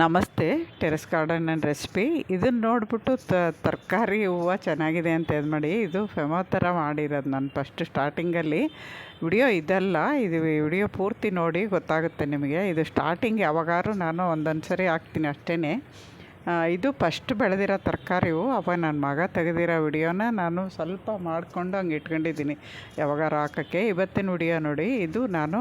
ನಮಸ್ತೆ, terrace garden and recipe. ಇದನ್ನು ನೋಡಿಬಿಟ್ಟು ತರಕಾರಿ ಹೂವು ಚೆನ್ನಾಗಿದೆ ಅಂತ ಇದು ಮಾಡಿ ಇದು ಫೆಮೋ ಥರ ಮಾಡಿರೋದು ನಾನು ಫಸ್ಟ್ ಸ್ಟಾರ್ಟಿಂಗಲ್ಲಿ ವಿಡಿಯೋ ಇದಲ್ಲ, ಇದು ವಿಡಿಯೋ ಪೂರ್ತಿ ನೋಡಿ ಗೊತ್ತಾಗುತ್ತೆ ನಿಮಗೆ. ಇದು ಸ್ಟಾರ್ಟಿಂಗ್ ಯಾವಾಗಾದ್ರೂ ನಾನು ಒಂದೊಂದು ಸರಿ ಹಾಕ್ತೀನಿ ಅಷ್ಟೇ ಇದು ಫಸ್ಟ್ ಬೆಳೆದಿರೋ ತರಕಾರಿ ಹೂವು. ಅವ ನನ್ನ ಮಗ ತೆಗೆದಿರೋ ವಿಡಿಯೋನ ನಾನು ಸ್ವಲ್ಪ ಮಾಡಿಕೊಂಡು ಹಂಗೆ ಇಟ್ಕೊಂಡಿದ್ದೀನಿ ಯಾವಾಗಾರು ಹಾಕೋಕ್ಕೆ. ಇವತ್ತಿನ ವಿಡಿಯೋ ನೋಡಿ, ಇದು ನಾನು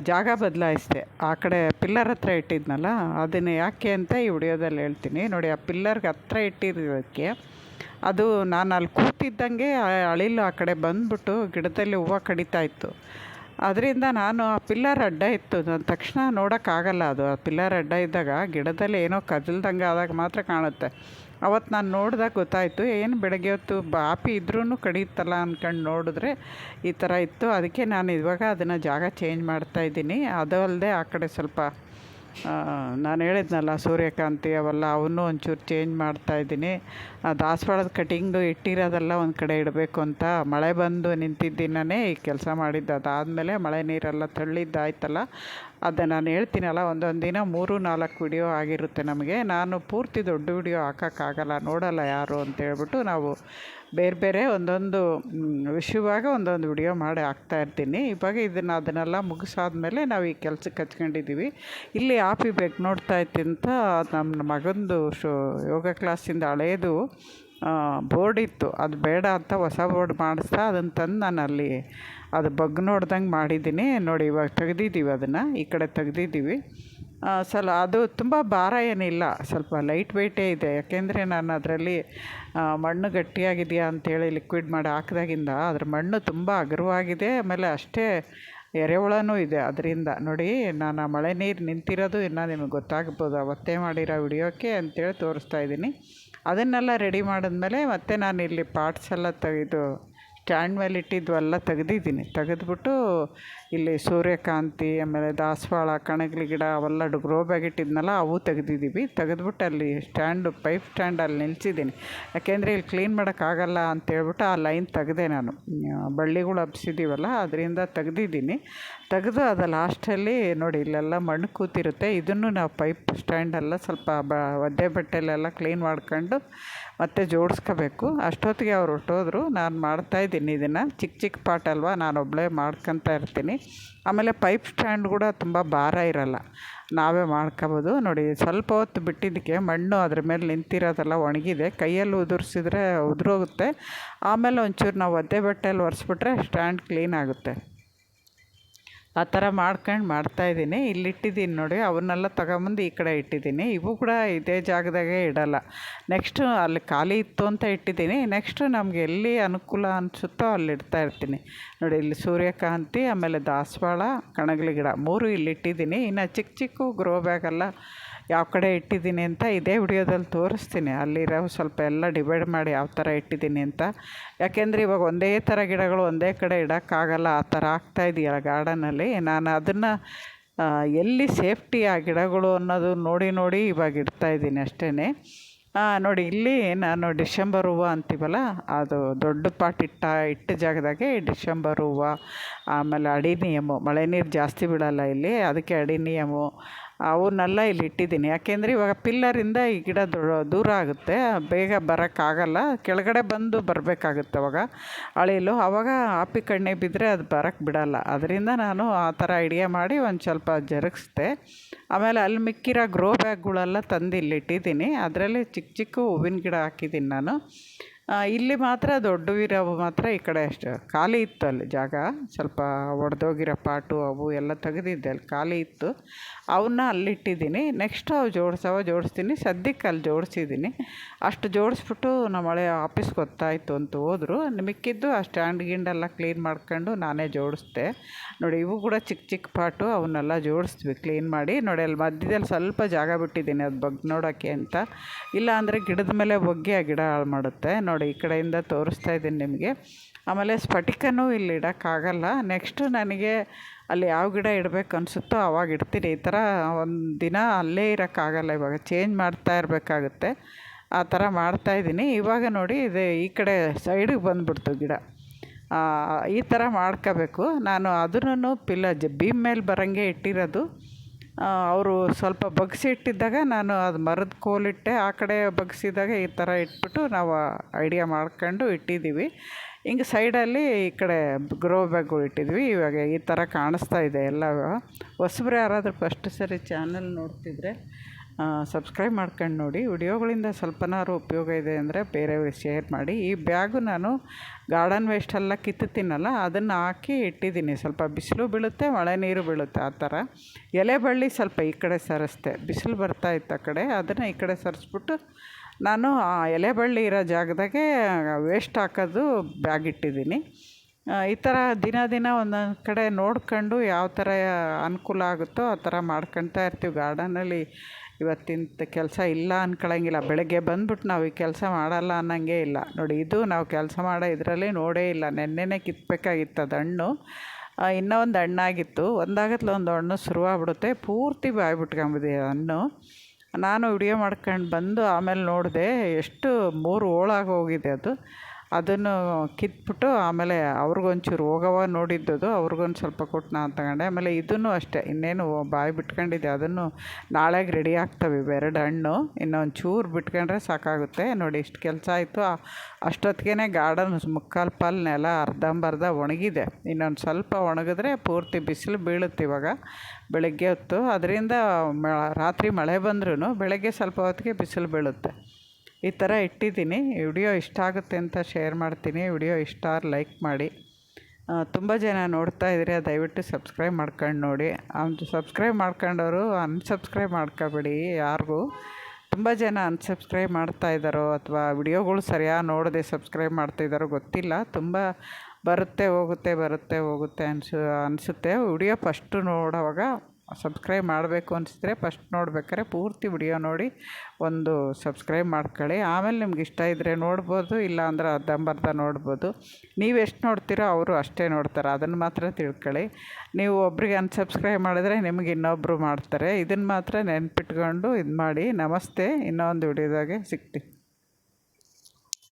ಜಾಗ ಬದಲಾಯಿಸಿದೆ. ಆ ಕಡೆ ಪಿಲ್ಲರ್ ಹತ್ರ ಇಟ್ಟಿದ್ನಲ್ಲ, ಅದನ್ನು ಯಾಕೆ ಅಂತ ಈ ವಿಡಿಯೋದಲ್ಲಿ ಹೇಳ್ತೀನಿ. ನೋಡಿ, ಆ ಪಿಲ್ಲರ್ಗೆ ಹತ್ರ ಇಟ್ಟಿರೋದಕ್ಕೆ ಅದು ನಾನು ಅಲ್ಲಿ ಕೂತಿದ್ದಂಗೆ ಅಳಿಲು ಆ ಕಡೆ ಬಂದುಬಿಟ್ಟು ಗಿಡದಲ್ಲಿ ಹೂವು ಕಡಿತಾ ಇತ್ತು. ಅದರಿಂದ ನಾನು ಆ ಪಿಲ್ಲರ್ ಅಡ್ಡ ಇತ್ತು. ನನ್ನ ತಕ್ಷಣ ನೋಡೋಕ್ಕಾಗಲ್ಲ ಅದು. ಆ ಪಿಲ್ಲರ್ ಅಡ್ಡ ಇದ್ದಾಗ ಗಿಡದಲ್ಲಿ ಏನೋ ಕದಲ್ದಂಗೆ ಆದಾಗ ಮಾತ್ರ ಕಾಣುತ್ತೆ. ಅವತ್ತು ನಾನು ನೋಡಿದಾಗ ಗೊತ್ತಾಯಿತು, ಏನು ಬೆಳಗ್ಗೆ ಹೊತ್ತು ಬಾಪಿ ಇದ್ರೂ ಕಡಿಯುತ್ತಲ್ಲ ಅಂದ್ಕೊಂಡು ನೋಡಿದ್ರೆ ಈ ಥರ ಇತ್ತು. ಅದಕ್ಕೆ ನಾನು ಇವಾಗ ಅದನ್ನು ಜಾಗ ಚೇಂಜ್ ಮಾಡ್ತಾಯಿದ್ದೀನಿ ಅದು ಅಲ್ಲದೆ ಆ ಕಡೆ ಸ್ವಲ್ಪ ನಾನು ಹೇಳಿದ್ನಲ್ಲ ಸೂರ್ಯಕಾಂತಿ ಅವೆಲ್ಲ ಅವನ್ನೂ ಒಂಚೂರು ಚೇಂಜ್ ಮಾಡ್ತಾಯಿದ್ದೀನಿ ದಾಸವಾಳದ ಕಟಿಂಗು ಇಟ್ಟಿರೋದೆಲ್ಲ ಒಂದು ಕಡೆ ಇಡಬೇಕು ಅಂತ. ಮಳೆ ಬಂದು ನಿಂತಿದ್ದಿನೇ ಈ ಕೆಲಸ ಮಾಡಿದ್ದು. ಅದಾದಮೇಲೆ ಮಳೆ ನೀರೆಲ್ಲ ತಳ್ಳಿದ್ದಾಯ್ತಲ್ಲ. ಅದು ನಾನು ಹೇಳ್ತೀನಲ್ಲ, ಒಂದೊಂದು ದಿನ ಮೂರು, ನಾಲ್ಕು ವಿಡಿಯೋ ಆಗಿರುತ್ತೆ ನಮಗೆ. ನಾನು ಪೂರ್ತಿ ದೊಡ್ಡ ವಿಡಿಯೋ ಹಾಕೋಕ್ಕಾಗಲ್ಲ ನೋಡಲ್ಲ ಯಾರು ಅಂತೇಳ್ಬಿಟ್ಟು ನಾವು ಬೇರೆ ಬೇರೆ ಒಂದೊಂದು ವಿಷಯವಾಗ ಒಂದೊಂದು ವಿಡಿಯೋ ಮಾಡಿ ಹಾಕ್ತಾಯಿರ್ತೀನಿ ಇವಾಗ ಇದನ್ನು ಅದನ್ನೆಲ್ಲ ಮುಗಿಸಾದ್ಮೇಲೆ ನಾವು ಈ ಕೆಲ್ಸಕ್ಕೆ ಹಚ್ಕೊಂಡಿದ್ದೀವಿ. ಇಲ್ಲಿ ಆಪಿ ಬೇಕು ನೋಡ್ತಾ ಅಂತ ನಮ್ಮ ಮಗಂದು ಶೋ, ಯೋಗ ಕ್ಲಾಸಿಂದ ಹಳೇದು ಬೋರ್ಡ್ ಇತ್ತು. ಅದು ಬೇಡ ಅಂತ ಹೊಸ ಬೋರ್ಡ್ ಮಾಡಿಸ್ತಾ ಅದನ್ನು ತಂದು ನಾನು ಅಲ್ಲಿ ಅದು ಬಗ್ ನೋಡ್ದಂಗೆ ಮಾಡಿದ್ದೀನಿ. ನೋಡಿ ಇವಾಗ ತೆಗ್ದಿದ್ದೀವಿ ಅದನ್ನು. ಈ ಕಡೆ ತೆಗ್ದಿದ್ದೀವಿ. ಸಲ ಅದು ತುಂಬ ಭಾರ ಏನಿಲ್ಲ. ಸ್ವಲ್ಪ ಲೈಟ್ ವೆಯ್ಟೇ ಇದೆ. ಯಾಕೆಂದರೆ ನಾನು ಅದರಲ್ಲಿ ಮಣ್ಣು ಗಟ್ಟಿಯಾಗಿದೆಯಾ ಅಂಥೇಳಿ ಲಿಕ್ವಿಡ್ ಮಾಡಿ ಹಾಕಿದಾಗಿಂದ ಅದ್ರ ಮಣ್ಣು ತುಂಬ ಹಗುರವಾಗಿದೆ ಆಮೇಲೆ ಅಷ್ಟೇ ಎರೆಹುಳನೂ ಇದೆ ಅದರಿಂದ. ನೋಡಿ, ನಾನು ಮಳೆ ನೀರು ನಿಂತಿರೋದು ಇನ್ನೂ ನಿಮಗೆ ಗೊತ್ತಾಗ್ಬೋದು. ಅವತ್ತೇ ಮಾಡಿರೋ ವಿಡಿಯೋಕ್ಕೆ ಅಂತೇಳಿ ತೋರಿಸ್ತಾ ಇದ್ದೀನಿ. ಅದನ್ನೆಲ್ಲ ರೆಡಿ ಮಾಡಿದ್ಮೇಲೆ ಮತ್ತೆ ನಾನು ಇಲ್ಲಿ ಪಾರ್ಟ್ಸ್ ಎಲ್ಲ ತೆಗೆದು ಸ್ಟ್ಯಾಂಡ್ ಮೇಲೆ ಇಟ್ಟಿದ್ವಲ್ಲ ತೆಗೆದಿದ್ದೀನಿ. ತೆಗೆದ್ಬಿಟ್ಟು ಇಲ್ಲಿ ಸೂರ್ಯಕಾಂತಿ, ಆಮೇಲೆ ದಾಸವಾಳ, ಕಣಗಿಲೆ ಗಿಡ ಅವೆಲ್ಲ ಗ್ರೋ ಬ್ಯಾಗ್ ಇಟ್ಟಿದ್ನಲ್ಲ ಅವು ತೆಗೆದಿದ್ದೀವಿ. ತೆಗೆದ್ಬಿಟ್ಟು ಅಲ್ಲಿ ಸ್ಟ್ಯಾಂಡು, ಪೈಪ್ ಸ್ಟ್ಯಾಂಡ್ ಅಲ್ಲಿ ನಿಲ್ಸಿದ್ದೀನಿ. ಯಾಕೆಂದರೆ ಇಲ್ಲಿ ಕ್ಲೀನ್ ಮಾಡೋಕ್ಕಾಗಲ್ಲ ಅಂತೇಳ್ಬಿಟ್ಟು ಆ ಲೈನ್ ತೆಗೆದೆ ನಾನು. ಬಳ್ಳಿಗಳು ಹಬ್ಸಿದ್ದೀವಲ್ಲ ಅದರಿಂದ ತೆಗ್ದಿದ್ದೀನಿ. ತೆಗೆದು ಅದು ಲಾಸ್ಟಲ್ಲಿ ನೋಡಿ ಇಲ್ಲೆಲ್ಲ ಮಣ್ಣು ಕೂತಿರುತ್ತೆ. ಇದನ್ನು ನಾವು ಪೈಪ್ ಸ್ಟ್ಯಾಂಡೆಲ್ಲ ಸ್ವಲ್ಪ ಬ ಒದ್ದೆ ಬಟ್ಟೆಲೆಲ್ಲ ಕ್ಲೀನ್ ಮಾಡ್ಕೊಂಡು ಮತ್ತೆ ಜೋಡಿಸ್ಕೋಬೇಕು. ಅಷ್ಟೊತ್ತಿಗೆ ಅವ್ರು ಹೊಟ್ಟೋದ್ರು ನಾನು ಮಾಡ್ತಾಯಿದ್ದೀನಿ ಇದನ್ನು. ಚಿಕ್ಕ ಚಿಕ್ಕ ಪಾಟ್ ಅಲ್ವಾ? ನಾನು ಒಬ್ಬಳೇ ಮಾಡ್ಕೊತಾ ಇರ್ತೀನಿ. ಆಮೇಲೆ ಪೈಪ್ ಸ್ಟ್ಯಾಂಡ್ ಕೂಡ ತುಂಬ ಭಾರ ಇರೋಲ್ಲ. ನಾವೇ ಮಾಡ್ಕೋಬೋದು. ನೋಡಿ, ಸ್ವಲ್ಪ ಹೊತ್ತು ಬಿಟ್ಟಿದ್ದಕ್ಕೆ ಮಣ್ಣು ಅದ್ರ ಮೇಲೆ ನಿಂತಿರೋದೆಲ್ಲ ಒಣಗಿದೆ. ಕೈಯಲ್ಲಿ ಉದುರಿಸಿದ್ರೆ ಉದುರೋಗುತ್ತೆ. ಆಮೇಲೆ ಒಂಚೂರು ನಾವು ಒದ್ದೆ ಬಟ್ಟೆಯಲ್ಲಿ ಒರೆಸ್ಬಿಟ್ರೆ ಸ್ಟ್ಯಾಂಡ್ ಕ್ಲೀನ್ ಆಗುತ್ತೆ. ಆ ಥರ ಮಾಡ್ಕೊಂಡು ಮಾಡ್ತಾಯಿದ್ದೀನಿ ಇಲ್ಲಿ ಇಟ್ಟಿದ್ದೀನಿ ನೋಡಿ, ಅವನ್ನೆಲ್ಲ ತಗೊಂಬಂದು ಈ ಕಡೆ ಇಟ್ಟಿದ್ದೀನಿ. ಇವು ಕೂಡ ಇದೇ ಜಾಗದಾಗೆ ಇಡಲ್ಲ. ನೆಕ್ಸ್ಟು ಅಲ್ಲಿ ಖಾಲಿ ಇತ್ತು ಅಂತ ಇಟ್ಟಿದ್ದೀನಿ. ನೆಕ್ಸ್ಟು ನಮಗೆ ಎಲ್ಲಿ ಅನುಕೂಲ ಅನಿಸುತ್ತೋ ಅಲ್ಲಿ ಇಡ್ತಾ ಇರ್ತೀನಿ. ನೋಡಿ, ಇಲ್ಲಿ ಸೂರ್ಯಕಾಂತಿ, ಆಮೇಲೆ ದಾಸವಾಳ, ಕಣಗಿಲೆ ಗಿಡ ಮೂರು ಇಲ್ಲಿ ಇಟ್ಟಿದ್ದೀನಿ ಇನ್ನು ಚಿಕ್ಕ ಚಿಕ್ಕ ಗ್ರೋ ಬ್ಯಾಗೆಲ್ಲ ಯಾವ ಕಡೆ ಇಟ್ಟಿದ್ದೀನಿ ಅಂತ ಇದೇ ವಿಡಿಯೋದಲ್ಲಿ ತೋರಿಸ್ತೀನಿ. ಅಲ್ಲಿರೋ ಸ್ವಲ್ಪ ಎಲ್ಲ ಡಿವೈಡ್ ಮಾಡಿ ಯಾವ ಥರ ಇಟ್ಟಿದ್ದೀನಿ ಅಂತ. ಯಾಕೆಂದರೆ ಇವಾಗ ಒಂದೇ ಥರ ಗಿಡಗಳು ಒಂದೇ ಕಡೆ ಇಡೋಕ್ಕಾಗಲ್ಲ, ಆ ಥರ ಆಗ್ತಾಯಿದೆಯಲ್ಲ ಗಾರ್ಡನಲ್ಲಿ. ನಾನು ಅದನ್ನು ಎಲ್ಲಿ ಸೇಫ್ಟಿ ಆ ಗಿಡಗಳು ಅನ್ನೋದು ನೋಡಿ ನೋಡಿ ಇವಾಗ ಇಡ್ತಾಯಿದ್ದೀನಿ ಅಷ್ಟೇ ನೋಡಿ, ಇಲ್ಲಿ ನಾನು ಡಿಸೆಂಬರ್ ಹೂವು ಅಂತೀವಲ್ಲ, ಅದು ದೊಡ್ಡ ಪಾಟ್ ಇಟ್ಟ ಇಟ್ಟ ಜಾಗದಾಗೆ ಡಿಸೆಂಬರ್ ಹೂವು, ಆಮೇಲೆ ಅಡಿ ಅಡಿನಿಯಮು, ಮಳೆ ನೀರು ಜಾಸ್ತಿ ಬಿಡೋಲ್ಲ ಇಲ್ಲಿ, ಅದಕ್ಕೆ ಅಡಿ ಅಡಿನಿಯಮು ಅವನ್ನೆಲ್ಲ ಇಲ್ಲಿ ಇಟ್ಟಿದ್ದೀನಿ. ಯಾಕೆಂದರೆ ಇವಾಗ ಪಿಲ್ಲರಿಂದ ಈ ಗಿಡ ದೂರ ಆಗುತ್ತೆ. ಬೇಗ ಬರೋಕ್ಕಾಗಲ್ಲ. ಕೆಳಗಡೆ ಬಂದು ಬರಬೇಕಾಗುತ್ತೆ ಅವಾಗ ಅಳಿಲು. ಆವಾಗ ಆಪಿ ಕಣ್ಣೆ ಬಿದ್ದರೆ ಅದು ಬರೋಕ್ಕೆ ಬಿಡಲ್ಲ. ಅದರಿಂದ ನಾನು ಆ ಥರ ಐಡಿಯಾ ಮಾಡಿ ಒಂದು ಸ್ವಲ್ಪ ಜರುಗಿಸ್ದೆ. ಆಮೇಲೆ ಅಲ್ಲಿ ಮಿಕ್ಕಿರೋ ಗ್ರೋ ಬ್ಯಾಗ್ಗಳೆಲ್ಲ ತಂದು ಇಲ್ಲಿ ಇಟ್ಟಿದ್ದೀನಿ. ಅದರಲ್ಲಿ ಚಿಕ್ಕ ಚಿಕ್ಕ ಹೂವಿನ ಗಿಡ ಹಾಕಿದ್ದೀನಿ ನಾನು. ಇಲ್ಲಿ ಮಾತ್ರ ದೊಡ್ಡವಿರೋವು ಮಾತ್ರ ಈ ಕಡೆ ಅಷ್ಟು. ಖಾಲಿ ಇತ್ತು ಅಲ್ಲಿ ಜಾಗ. ಸ್ವಲ್ಪ ಒಡೆದೋಗಿರೋ ಪಾಟು ಅವು ಎಲ್ಲ ತೆಗೆದಿದ್ದೆ ಅಲ್ಲಿ ಖಾಲಿ ಇತ್ತು. ಅವನ್ನ ಅಲ್ಲಿಟ್ಟಿದ್ದೀನಿ. ನೆಕ್ಸ್ಟ್ ಅವು ಜೋಡಿಸವ, ಜೋಡಿಸ್ತೀನಿ. ಸದ್ಯಕ್ಕೆ ಅಲ್ಲಿ ಜೋಡಿಸಿದ್ದೀನಿ. ಅಷ್ಟು ಜೋಡಿಸ್ಬಿಟ್ಟು ನಮ್ಮ ಹಳೆ ಆಫೀಸ್ಗೆ ಗೊತ್ತಾಯಿತು ಅಂತ ಹೋದರು. ಮಿಕ್ಕಿದ್ದು ಆ ಸ್ಟ್ಯಾಂಡ್ ಗಿಂಡೆಲ್ಲ ಕ್ಲೀನ್ ಮಾಡ್ಕೊಂಡು ನಾನೇ ಜೋಡಿಸ್ದೆ. ನೋಡಿ, ಇವು ಕೂಡ ಚಿಕ್ಕ ಚಿಕ್ಕ ಪಾಟು. ಅವನ್ನೆಲ್ಲ ಜೋಡಿಸ್ತೀವಿ ಕ್ಲೀನ್ ಮಾಡಿ. ನೋಡಿ, ಅಲ್ಲಿ ಮಧ್ಯದಲ್ಲಿ ಸ್ವಲ್ಪ ಜಾಗ ಬಿಟ್ಟಿದ್ದೀನಿ ಅದು ಬಗ್ಗೆ ನೋಡೋಕ್ಕೆ ಅಂತ. ಇಲ್ಲ ಅಂದರೆ ಗಿಡದ ಮೇಲೆ ಬಗ್ಗಿ ಆ ಗಿಡ ಹಾಳು ಮಾಡುತ್ತೆ. ನೋಡಿ ಈ ಕಡೆಯಿಂದ ತೋರಿಸ್ತಾ ಇದ್ದೀನಿ ನಿಮಗೆ. ಆಮೇಲೆ ಸ್ಫಟಿಕನೂ ಇಲ್ಲಿ ಇಡೋಕ್ಕಾಗಲ್ಲ. ನೆಕ್ಸ್ಟು ನನಗೆ ಅಲ್ಲಿ ಯಾವ ಗಿಡ ಇಡಬೇಕು ಅನಿಸುತ್ತೋ ಅವಾಗ ಇಡ್ತೀನಿ. ಈ ಥರ ಒಂದು ದಿನ ಅಲ್ಲೇ ಇರೋಕ್ಕಾಗಲ್ಲ, ಇವಾಗ ಚೇಂಜ್ ಮಾಡ್ತಾ ಇರಬೇಕಾಗುತ್ತೆ. ಆ ಥರ ಮಾಡ್ತಾಯಿದ್ದೀನಿ ಇವಾಗ ನೋಡಿ ಇದು ಈ ಕಡೆ ಸೈಡಿಗೆ ಬಂದುಬಿಡ್ತು ಗಿಡ. ಈ ಥರ ಮಾಡ್ಕೋಬೇಕು. ನಾನು ಅದನ್ನು ಪಿಲ್ಲ ಜ ಬೀಮ್ ಮೇಲೆ ಬರೋಂಗೆ ಇಟ್ಟಿರೋದು. ಅವರು ಸ್ವಲ್ಪ ಬಗ್ಸಿ ಇಟ್ಟಿದ್ದಾಗ ನಾನು ಅದು ಮರದ ಕೋಲಿಟ್ಟೆ. ಆ ಕಡೆ ಬಗ್ಸಿದಾಗ ಈ ಥರ ಇಟ್ಬಿಟ್ಟು ನಾವು ಐಡಿಯಾ ಮಾಡ್ಕೊಂಡು ಇಟ್ಟಿದ್ದೀವಿ. ಹಿಂಗೆ ಸೈಡಲ್ಲಿ ಈ ಕಡೆ ಗ್ರೋ ಬ್ಯಾಗು ಇಟ್ಟಿದ್ವಿ. ಇವಾಗ ಈ ಥರ ಕಾಣಿಸ್ತಾ ಇದೆ ಎಲ್ಲ. ಹೊಸಬ್ರು ಯಾರಾದರೂ ಫಸ್ಟ್ ಸರಿ ಚಾನಲ್ ನೋಡ್ತಿದ್ರೆ ಸಬ್ಸ್ಕ್ರೈಬ್ ಮಾಡ್ಕೊಂಡು ನೋಡಿ. ವಿಡಿಯೋಗಳಿಂದ ಸ್ವಲ್ಪನಾದ್ರು ಉಪಯೋಗ ಇದೆ ಅಂದರೆ ಬೇರೆಯವ್ರಿಗೆ ಶೇರ್ ಮಾಡಿ. ಈ ಬ್ಯಾಗು ನಾನು ಗಾರ್ಡನ್ ವೇಸ್ಟೆಲ್ಲ ಕಿತ್ತುತ್ತೀನಲ್ಲ, ಅದನ್ನು ಹಾಕಿ ಇಟ್ಟಿದ್ದೀನಿ. ಸ್ವಲ್ಪ ಬಿಸಿಲು ಬೀಳುತ್ತೆ, ಮಳೆ ನೀರು ಬೀಳುತ್ತೆ ಆ ಥರ. ಎಲೆ ಬಳ್ಳಿ ಸ್ವಲ್ಪ ಈ ಕಡೆ ಸರಿಸ್ದೆ. ಬಿಸಿಲು ಬರ್ತಾ ಇತ್ತು ಆ ಕಡೆ, ಅದನ್ನು ಈ ಕಡೆ ಸರಿಸ್ಬಿಟ್ಟು ನಾನು ಆ ಎಲೆ ಬಳ್ಳಿ ಇರೋ ಜಾಗದಾಗೆ ವೇಸ್ಟ್ ಹಾಕೋದು ಬ್ಯಾಗ್ ಇಟ್ಟಿದ್ದೀನಿ. ಈ ಥರ ದಿನ ದಿನ ಒಂದೊಂದು ಕಡೆ ನೋಡ್ಕೊಂಡು ಯಾವ ಥರ ಅನುಕೂಲ ಆಗುತ್ತೋ ಆ ಥರ ಮಾಡ್ಕೊಳ್ತಾ ಇರ್ತೀವಿ. ಗಾರ್ಡನಲ್ಲಿ ಇವತ್ತಿನ ಕೆಲಸ ಇಲ್ಲ ಅನ್ಕೊಳಂಗಿಲ್ಲ. ಬೆಳಗ್ಗೆ ಬಂದ್ಬಿಟ್ಟು ನಾವು ಈ ಕೆಲಸ ಮಾಡಲ್ಲ ಅನ್ನೋಂಗೆ ಇಲ್ಲ. ನೋಡಿ, ಇದು ನಾವು ಕೆಲಸ ಮಾಡೋ ಇದರಲ್ಲಿ ನೋಡೇ ಇಲ್ಲ. ನೆನ್ನೆನೇ ಕಿತ್ಬೇಕಾಗಿತ್ತು ಅದು ಹಣ್ಣು. ಇನ್ನೂ ಒಂದು ಹಣ್ಣಾಗಿತ್ತು. ಒಂದಾಗತ್ಲೆ ಒಂದು ಹಣ್ಣು ಶುರುವಾಗ್ಬಿಡುತ್ತೆ. ಪೂರ್ತಿ ಬಾಯ್ಬಿಟ್ಕೊಂಬಿದೆ ಹಣ್ಣು. ನಾನು ವಿಡಿಯೋ ಮಾಡ್ಕೊಂಡು ಬಂದು ಆಮೇಲೆ ನೋಡಿದೆ ಎಷ್ಟು ಮೂರು ಹೋಗಿದೆ ಅದು. ಅದನ್ನು ಕಿತ್ಬಿಟ್ಟು ಆಮೇಲೆ ಅವ್ರಿಗೊಂಚೂರು ಹೋಗವ ನೋಡಿದ್ದದು ಅವ್ರಿಗೊಂದು ಸ್ವಲ್ಪ ಕೊಟ್ಟು ನಾನು ತಗೊಂಡೆ. ಆಮೇಲೆ ಇದನ್ನು ಅಷ್ಟೇ, ಇನ್ನೇನು ಬಾಯಿ ಬಿಟ್ಕೊಂಡಿದ್ದೆ. ಅದನ್ನು ನಾಳೆಗೆ ರೆಡಿ ಆಗ್ತವೆ ಇವೆರಡು ಹಣ್ಣು. ಇನ್ನೊಂದು ಚೂರು ಬಿಟ್ಕೊಂಡ್ರೆ ಸಾಕಾಗುತ್ತೆ. ನೋಡಿ, ಇಷ್ಟು ಕೆಲಸ ಆಯಿತು. ಅಷ್ಟೊತ್ತಿಗೆ ಗಾರ್ಡನ್ ಮುಕ್ಕಾಲು ಪಾಲು ನೆಲ ಅರ್ಧಂಬರ್ಧ ಒಣಗಿದೆ. ಇನ್ನೊಂದು ಸ್ವಲ್ಪ ಒಣಗಿದ್ರೆ ಪೂರ್ತಿ ಬಿಸಿಲು ಬೀಳುತ್ತೆ ಇವಾಗ, ಬೆಳಗ್ಗೆ ಹೊತ್ತು. ಅದರಿಂದ ರಾತ್ರಿ ಮಳೆ ಬಂದ್ರೂ ಬೆಳಗ್ಗೆ ಸ್ವಲ್ಪ ಹೊತ್ತಿಗೆ ಬಿಸಿಲು ಬೀಳುತ್ತೆ. ಈ ಥರ ಇಟ್ಟಿದ್ದೀನಿ. ವಿಡಿಯೋ ಇಷ್ಟ ಆಗುತ್ತೆ ಅಂತ ಶೇರ್ ಮಾಡ್ತೀನಿ. ವಿಡಿಯೋ ಇಷ್ಟ ಲೈಕ್ ಮಾಡಿ. ತುಂಬ ಜನ ನೋಡ್ತಾ ಇದ್ದೀರಿ. ದಯವಿಟ್ಟು ಸಬ್ಸ್ಕ್ರೈಬ್ ಮಾಡ್ಕೊಂಡು ನೋಡಿ. ಅವ್ನು ಸಬ್ಸ್ಕ್ರೈಬ್ ಮಾಡ್ಕೊಂಡವರು ಅನ್ಸಬ್ಸ್ಕ್ರೈಬ್ ಮಾಡ್ಕೋಬೇಡಿ ಯಾರಿಗೂ. ತುಂಬ ಜನ ಅನ್ಸಬ್ಸ್ಕ್ರೈಬ್ ಮಾಡ್ತಾ ಇದ್ದಾರೋ ಅಥವಾ ವಿಡಿಯೋಗಳು ಸರಿಯಾಗಿ ನೋಡದೆ ಸಬ್ಸ್ಕ್ರೈಬ್ ಮಾಡ್ತಾಯಿದ್ದಾರೋ ಗೊತ್ತಿಲ್ಲ. ತುಂಬ ಬರುತ್ತೆ ಹೋಗುತ್ತೆ ಬರುತ್ತೆ ಹೋಗುತ್ತೆ ಅನಿಸು, ಅನಿಸುತ್ತೆ. ವಿಡಿಯೋ ಫಸ್ಟು ನೋಡೋವಾಗ ಸಬ್ಸ್ಕ್ರೈಬ್ ಮಾಡಬೇಕು ಅನಿಸಿದ್ರೆ ಫಸ್ಟ್ ನೋಡ್ಬೇಕಾದ್ರೆ ಪೂರ್ತಿ ವಿಡಿಯೋ ನೋಡಿ ಒಂದು ಸಬ್ಸ್ಕ್ರೈಬ್ ಮಾಡ್ಕೊಳ್ಳಿ. ಆಮೇಲೆ ನಿಮ್ಗೆ ಇಷ್ಟ ಇದ್ದರೆ ನೋಡ್ಬೋದು ಇಲ್ಲ ಅಂದ್ರೆ ಅರ್ಧಂಬರ್ಧ ನೋಡ್ಬೋದು. ನೀವು ಎಷ್ಟು ನೋಡ್ತೀರೋ ಅವರು ಅಷ್ಟೇ ನೋಡ್ತಾರೆ. ಅದನ್ನು ಮಾತ್ರ ತಿಳ್ಕೊಳ್ಳಿ. ನೀವು ಒಬ್ರಿಗೆ ಅನ್ಸಬ್ಸ್ಕ್ರೈಬ್ ಮಾಡಿದ್ರೆ ನಿಮ್ಗೆ ಇನ್ನೊಬ್ಬರು ಮಾಡ್ತಾರೆ. ಇದನ್ನು ಮಾತ್ರ ನೆನ್ಪಿಟ್ಕೊಂಡು ಇದು ಮಾಡಿ ನಮಸ್ತೆ. ಇನ್ನೊಂದು ವಿಡಿಯೋದಾಗೆ ಸಿಗ್ತೀವಿ